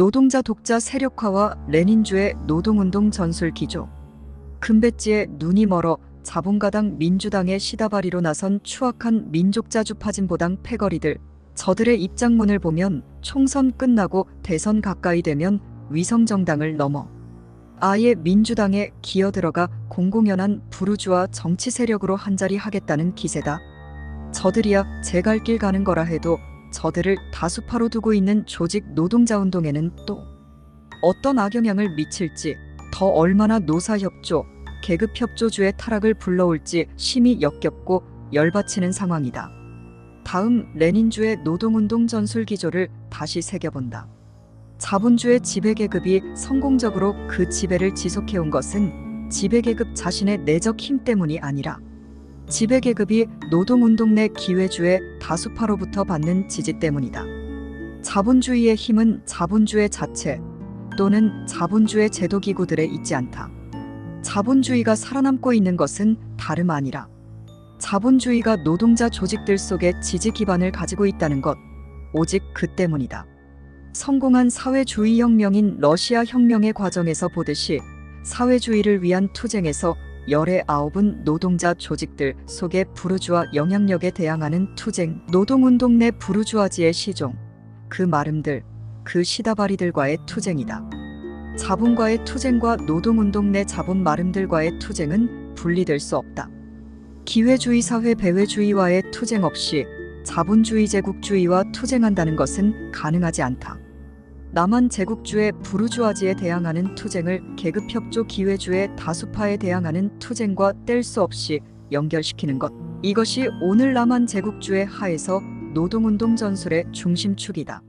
노동자 독자 세력화와 레닌주의 노동운동 전술 기조. 금배지에 눈이 멀어 자본가당 민주당의 시다바리로 나선 추악한 민족자주 파진보당 패거리들. 저들의 입장문을 보면 총선 끝나고 대선 가까이 되면 위성정당을 넘어 아예 민주당에 기어들어가 공공연한 부르주아 정치 세력으로 한자리 하겠다는 기세다. 저들이야 제 갈 길 가는 거라 해도 저들을 다수파로 두고 있는 조직 노동자 운동에는 또 어떤 악영향을 미칠지 더 얼마나 노사협조, 계급협조주의 타락을 불러올지 심히 역겹고 열받치는 상황이다. 다음 레닌주의 노동운동 전술 기조를 다시 새겨본다. 자본주의 지배계급이 성공적으로 그 지배를 지속해온 것은 지배계급 자신의 내적 힘 때문이 아니라 지배계급이 노동운동 내 기회주의 다수파로부터 받는 지지 때문이다. 자본주의의 힘은 자본주의 자체 또는 자본주의 제도기구들에 있지 않다. 자본주의가 살아남고 있는 것은 다름 아니라 자본주의가 노동자 조직들 속에 지지 기반을 가지고 있다는 것, 오직 그 때문이다. 성공한 사회주의 혁명인 러시아 혁명의 과정에서 보듯이 사회주의를 위한 투쟁에서 열의 아홉은 노동자 조직들 속의 부르주아 영향력에 대항하는 투쟁, 노동운동 내 부르주아지의 시종, 그 마름들, 그 시다바리들과의 투쟁이다. 자본과의 투쟁과 노동운동 내 자본 마름들과의 투쟁은 분리될 수 없다. 기회주의 사회 배회주의와의 투쟁 없이 자본주의 제국주의와 투쟁한다는 것은 가능하지 않다. 남한 제국주의 부르주아지에 대항하는 투쟁을 계급협조 기회주의 다수파에 대항하는 투쟁과 뗄 수 없이 연결시키는 것. 이것이 오늘 남한 제국주의 하에서 노동운동 전술의 중심축이다.